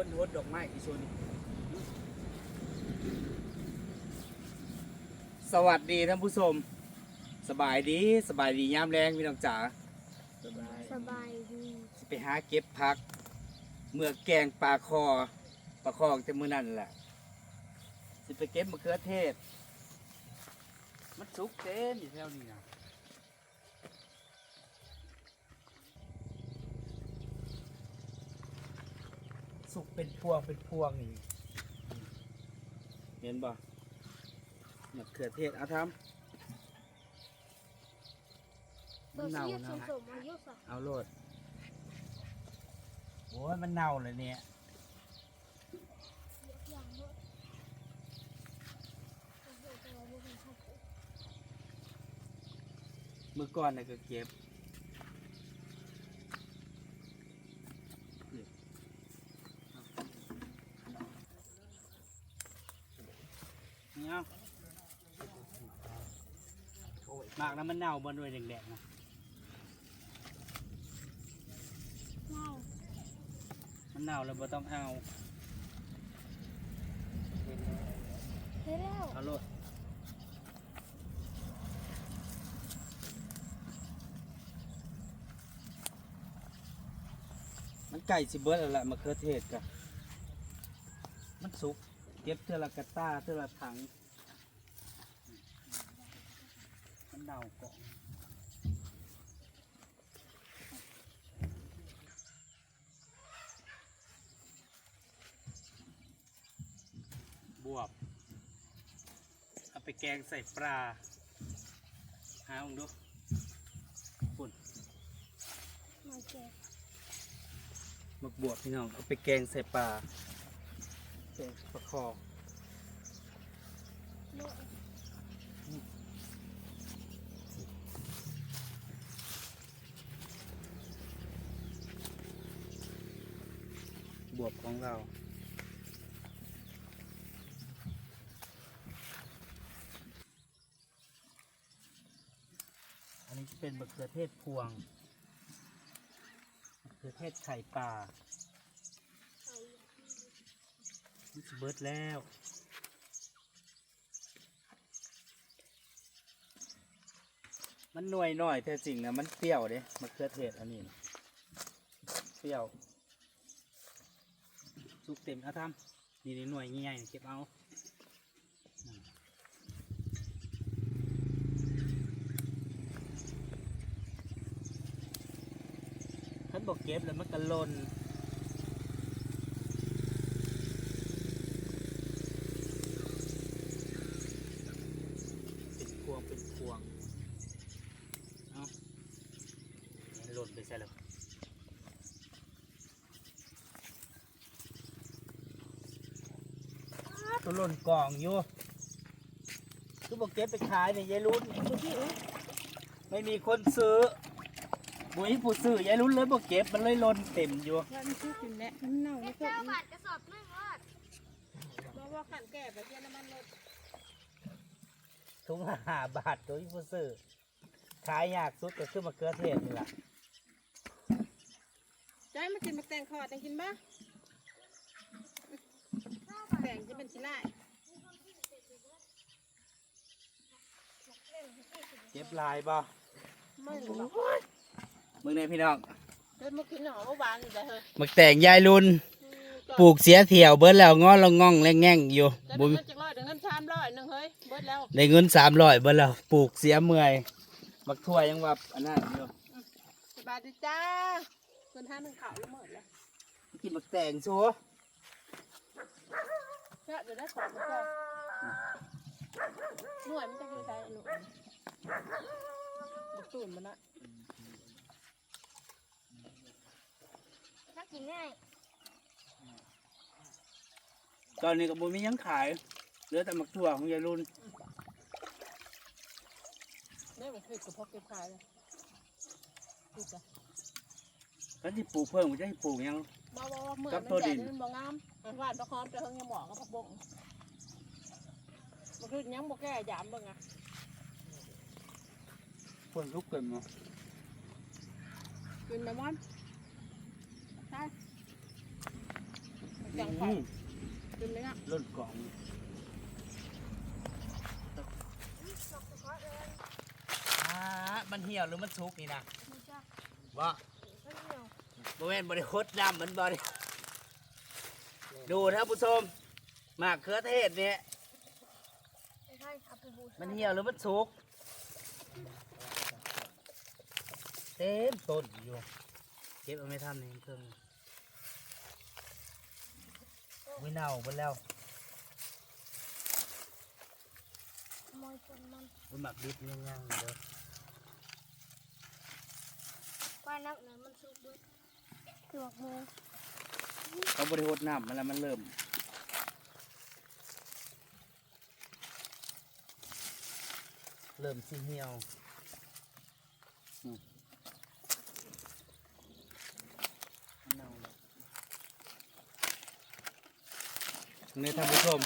คนโหดดอกไม้อีชุนสวัสดีท่านผู้ชม สบายดีสบายดียามแรงพี่น้องจ๋าสบายสบายดีสิไปหาเก็บผัก เมื่อแกงปลาคอปลาคอจะมือนั่นแหละสิไปเก็บมะเขือเทศ มันสุกเต็มอยู่แถวนี้นะ สุกเป็นพวงเป็นพวงนี่เห็นบ่มะเขือเทศเอาทำมัตัวนเน่าสีเน่าสมๆอายุสักเอาโลดโอ้ยมันเน่าเลยเนี่ยอย่างเนอะโอ้โหแต่ว่าบ่เป็นชอบปลูกเมื่อก่อนน่ะก็เก็บนี่เอา มากแล้วมันเน่าบนด้วยแดงๆนะเน่ามันเน่าแล้วบ่ต้องเอาเฮ้ยแล้วเอาโลดมันไก่สิเบิดแล้วล่ะมะเขือเทศกะมันสุกเก็บเท่าละกระต้าเท่าละถัง มัน เกาะบวบ เอาไปแกงใส่ปลา หาองดูปุ่นมาแกะมักบวบพี่น้อง เอาไปแกงใส่ปลาแกงปลาคอ เนอะ บวบของเรา อันนี้จะเป็นมะเขือเทศพวงมะเขือเทศไข่ปลาเอาอีกมันสิเบิดแล้วมันหน่วยหน่อยแต่จริงนะมันเปรี้ยวเด้มะเขือเทศอันนี้เปรี้ยว สุกเต็มเอาทำนี่นี่หน่วยใหญ่ๆเก็บเอาท่านบอกเก็บแล้วมันกระลนพวงเป็นพวง เอาเนี่ยหล่นไปใช่แล้วอ้า ตัวหล่นกล่องอยู่คือบอกเก็บไปขายเนี่ยยายรุ่นไม่มีคนซื้อบุยผู้ซื้อยายรุ่นเลยบอกเก็บมันเลยหล่นเต็มอยู่ว่ามันคือกินแล้วมันเน่าไม่เจ้าเพิ่มบาทกระสอบหนึงรอดบอกว่าขันแก่ไปเที่ยวน้ำมันรถถุงละห้าบาทตัวที่ผู้ซื้อขายยากสุดก็คือมะเขือเทศนี่แหละใจมากินมาแตงคอแตงกินบ้า แตงจะเป็นชิ้นไรเก็บลายบ่ไม่รู้หรอกมึงเนี่ยพี่น้องเดินมากินหอมหวานอยู่แต่เฮ้ยมักแต่งยายรุ่นปลูกเสียเถี่ยวเบิดแล้วงอละง่องและแง่งอยู่จะบุเงินจากร้อยถึงเงินชามร้อยหนึ่งเฮ้ยเบิดแล้วได้เงินสามร้อยเบิดแล้วปลูกเสียเมื่อยมักทั่วยังว่าอันนั้นอยู่สบายดีจ้าเงินห้าหนึ่งข่าวละเมิดแล้วกินมักแต่งชัว เพื่อจะได้ของมาก่อนหน่วยมันจะคือใจหนูบุกตูนมันละถ้ากินง่ายตอนนี้ก็บ่มีหยังขายเหลือแต่มักทั่วของยายรุ่นเนี่ยมันคือกับพอเก็บขายเลยดูจ้ะแล้วที่ปลูกเพิ่มก็จะให้ปลูกหยังบ่บ่บ่เหมือนกับมันตัวแดดิดนมันบ่งามมันห วานประคอมแต่เฮงยังหมอกกับผักบงมันคือยังบ่แก่ยามเบิ่งอะเพิ่นทุกเกินเนาะกินแมมอนใช่นจังไฟกินไหมนะล้นกล่องดอกตะเคาะเอิญอ่ามันเหี่ยวหรือมันสุกนี่นะมันจะว่ามันเหี่ยวบริเวณบริโคตรดำมันบริ ดูท่านผู้ชมหมากเขือเทศเนี่ยมันเหี่ยวหรือมันสุกเต็มต้นอยู่เก็บเอาไม่ทันเองเครื่องไม่เน่าหมดแล้วขโมยคนมันมันหมักดิบยังยังๆเด้อป้ายนักหน่อยมันสุกด้วยเกือกโม เขาบริโภคน้ำมันแล้วมันเริ่มเริ่มสีเหี่ยวอืมเน่าแล้วนี่ท่านผู้ชม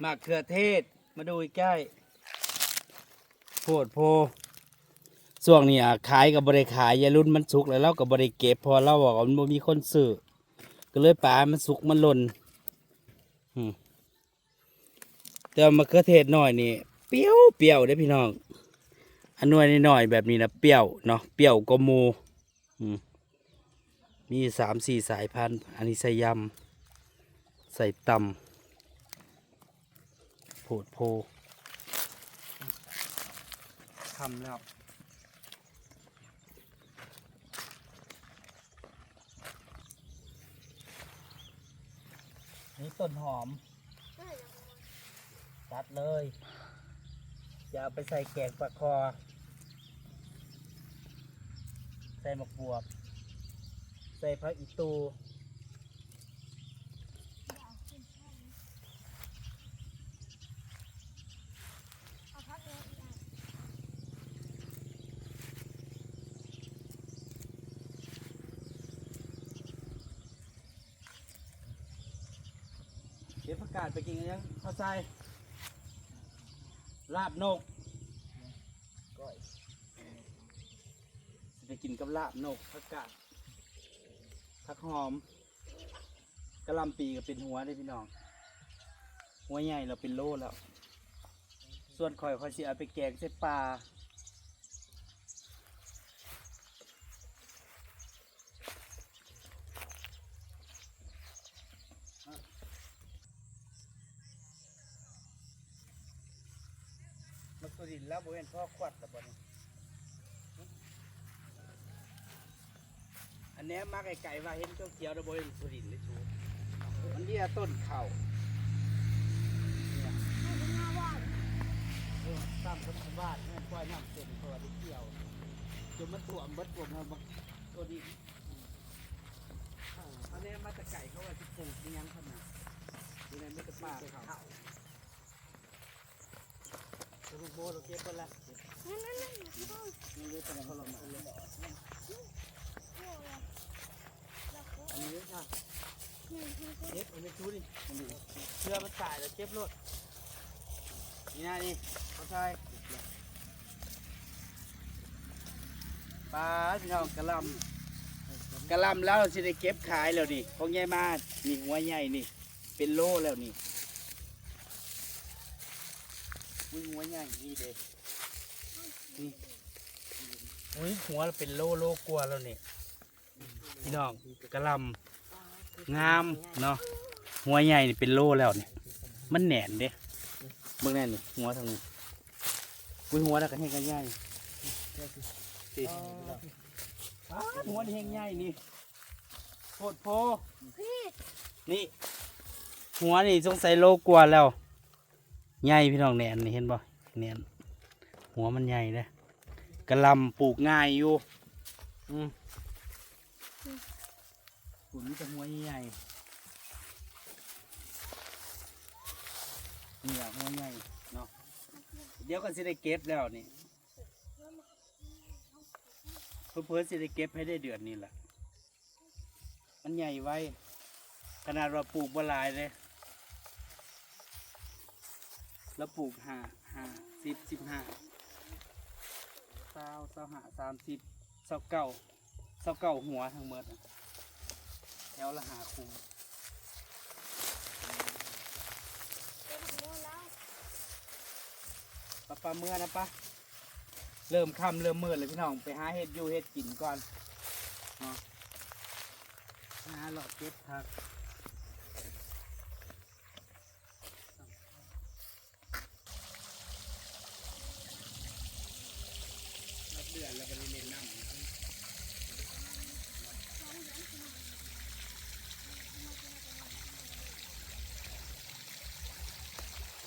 หมากเขือเทศ มาดูใกล้โพดโพ ช่วงนี้ขายกับบริขายยารุ่นมันสุกแล้วเรากับบริเก็บพอเราบอกว่ามันมีคนซื้อก็เลยปลามันสุกมันหล่นแต่มะเขือเทศหน่อยนี่เปรี้ยวเปรี้ยวได้พี่น้องอันนวยน้อยแบบนี้นะเปรี้ยวเนาะเปรี้ยวกว่าหมูอืมมีสามสี่สายพันธุ์ อันนี้ใส่ยำใส่ตำโผดโพทำแล้ว ต้นหอม ตัดเลย อย่าเอาไปใส่แกงปลาคอ ใส่หมกบวบ ใส่ผักอีตู เอาพักเอิญได้ เดี๋ยวประกาศไปกินกันยังเข้าใจลาบนกก้อยสิไปกินกับลาบนกผักกาดผักหอมกะหลำปีก็เป็นหัวได้อพี่น้อง หัวใหญ่เราเป็นโลแล้ว ส่วนข่อยข่อยสิเอาไปแกงใส่ปลา นพ่อควัดแต่บนอันนี้มากไก่ว่าเห็นเขียวๆแต่บริเวณตัวดินเลยชูมันเรียต้นเข่าตามคนบ้านแม่นปล่อยน้ำเต็มตัวได้เกี่ยวจนมันตัวมเบิดตัวมันตัวดินอันนี้มาต่ไก่เขาว่าจะปลูกยังขนาดดูในไม่ตะป่าเขา สรุปโบเราเก็บไปแล้วนั่นนั่นนั่นพี่ต้องนี่รู้แต่เขาลงมาเอาเลยโอ้ยแล้วก็อันนี้ค่ะนี่คือเก็บเอาไปชูดิเชื่อมันตายแล้วเก็บรถนี่นะนี่เขาใช่ปลาพี่น้องกระลำกระลำแล้วเราจะได้เก็บขายแล้วนี่ของใหญ่มากนี่หัวใหญ่นี่ เป็นโลแล้วนี่อุ้ย หัวใหญ่นี่เด็นี่อุ้ยหัวเราเป็นโลโลกลัวแล้วนี่พี่น้องกระหลำงามเนาะหัวใหญ่นี่เป็นโลแล้วเนี่ยมันแหนนเด้เบิ่งแน่นี่หัวทางนี้อุ้ยหัวแล้วก็แห้งกันใหญ่สิอ้าวหัวนี่แห้งใหญ่นี่โพดโพพี่นี่หัวนี่สงสัยโลกว่าแล้ว ใหญ่พี่น้องแหนนนี่เห็นบ่แหนนหัวมันใหญ่เลยกระลำปลูกง่ายอยู่อืมปลูกนี่แต่หัวใหญ่ๆนี่แหละหัวใหญ่เนาะเดี๋ยวก็สิได้เก็บแล้วนี่เพื่อๆสิได้เก็บให้ได้เดือนนี้แหละมันใหญ่ไว้ ขนาดเราปลูกบัวลายเลย แล้วปลูกห้าห้าสิบสิบห้าเศร้าเศร้าห้าสามสิบเศร้าเก้าเศร้าเก้าหัวทั้งหมดน่ะแถวละหาคุมเก็บหมูแล้วปะปะเมื่อนะปะเริ่มค่ำเริ่มมืดเลยพี่น้องไปหาเห็ดอยู่เห็ดกินก่อนเนาะหาหลอดเก็บผักรับเดือนแล้วบริเวณน้ำ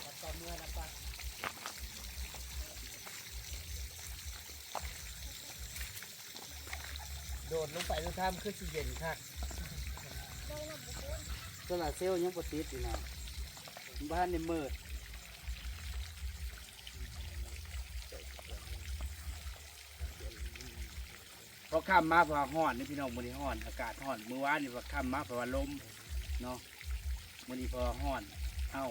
ปะปะเมื่อนะปะ โดดลงไปทุกท่ามคือสิเย็นคักได้นะบุคคลาร์เซลล์ยังปติดอยู่นะบ้านในมืดพอค่ำมมาพอห้อนนี่พี่น้องมื้อนี้ห้อน อากาศห้อนเมื่อวานนี่พอค่ำมาพราฝ่าลมเนาะมื้อนี้พอห้อนเอ้า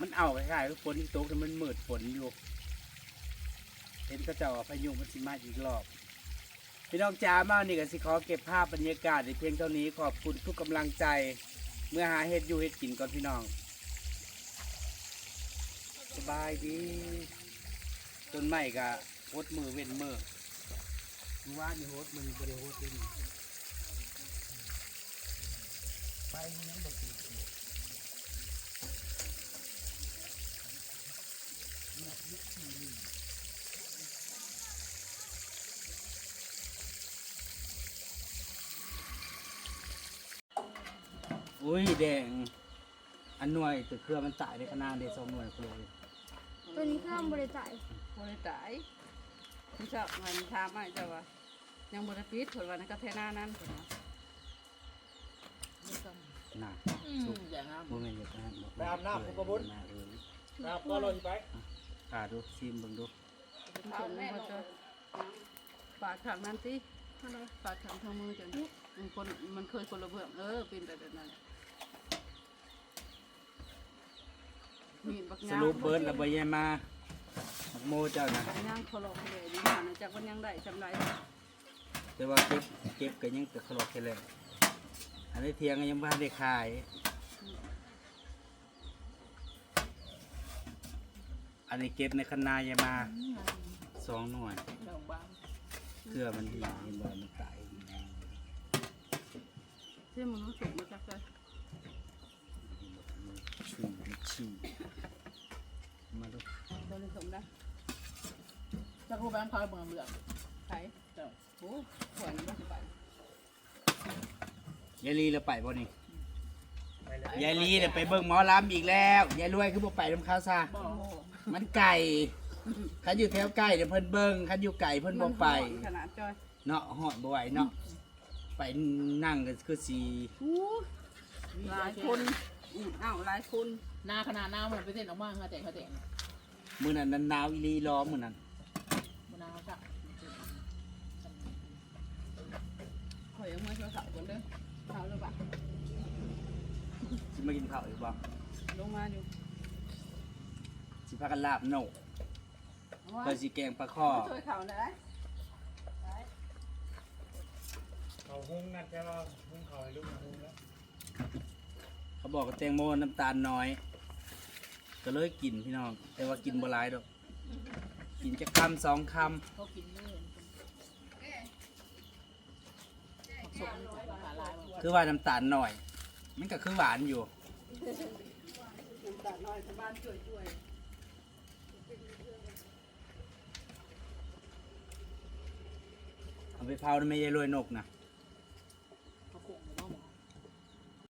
มันเอาคล้ายๆคือฝนที่ตกแต่มันมืดฝนอยู่ เห็นก็เจ้าพายุมันสิมาอีกรอบ พี่น้องจ๋ามานี่ก็สิขอเก็บภาพบรรยากาศในเพียงเท่านี้ขอบคุณทุกกำลังใจ เมื่อหาเห็ดอยู่เห็ดกินก่อนพี่น้อง สบายดีต้นไม้ก็โหดมือเว้นมือเมื่านี่โหดมือบริโหดเลยนี่ไปยังบ่ติ อุ้ยแดง อันหน่วยแตัวเครือมันตายในขนาดเดสองหน่วยเลยตัวนี้เครื่องบริจาคบริตายพี่ชอบเงินทามให้เจ้าว่ายังบริปิดผลวันนั้นก็เทหน้านั้นผลนะน่ะอย่างนั้นโมเมนต์อย่างนั้นไปอาบน้ำผมก็บุญน่ะเออครับก็ลอยไปอ่าดูซิมเบิ่งดูเอาแม่จะปาดขังนั้นสิอะไรปาดขังทางมือจนมันคนมันเคยคนละเบื้องเออเป็นแบบนั้น มีบักสงามรุปเบิร์ดระเบายายมาหักโมเจ้านะย่างเขาหลอกเลยดีหันจากวันยังได้จำไรแต่ว่าเก็บเก็บก็ยังแต่ขลอกแค่เลยอันนี้เทียงก็ยังบ้านได้ขายอันนี้เก็บในคันนายายมาสองหน่วยดอกบางเครือมันดีเห็นบ่มันตายเที่มันรู้สึกมาจากใจชู ชีมาดูโดนสมได้จะครูบ้านเขาเมืองเบืองไข่เจ้าโอ้ขวัญไม่สบายยายลีเราไปบ่นี่ยายลีเนี่ยไปเบิ่งหมอลำอีกแล้วยายรวยคือบ่ไปน้ำข้าวซะโอ้มันไก่คันอยู่แถวใกล้เดี๋ยวเพิ่นเบิ่งคันอยู่ไก่เพิ่นบ่ไปขนาดจอยเนาะหอดบ่ไหวเนาะไปนั่งก็คือสีหลายคน อืมอ้าวหลายคนหน้าขนาดหน้าเหมือนไปเต้นออกมาค่ะแต่เขาแต่งมื้อนั้นนั้นหนาวอีหลีร้อมื้อนั้นบนหน้าเขาจะข่อยยังไม่เขาเสาคนเด้อเสาแล้วปะสิมากินข้าวอีกบ่ลงมาอยู่สิพากันลาบโนกเอาว่าก็สิแกงปลาข้อช่วยเขาหน่อยได้เขาหุ้งนั่นใช่ป่ะหุ้งเขาให้ลูกหุ้งแล้ว เขาบอกว่าแตงโมน้ำตาลน้อย ก็เลยกินพี่น้อง แต่ว่ากินบ่หลายดอก กินจะคำสองคเขากินเนื้อสมขาลายำคือว่าน้ำตาลหน่อย มันก็คือหวานอยู่ตัดน้อยชาวบ้านช่วยช่วยเอาไปเผาไม่ยายรวยนกนะ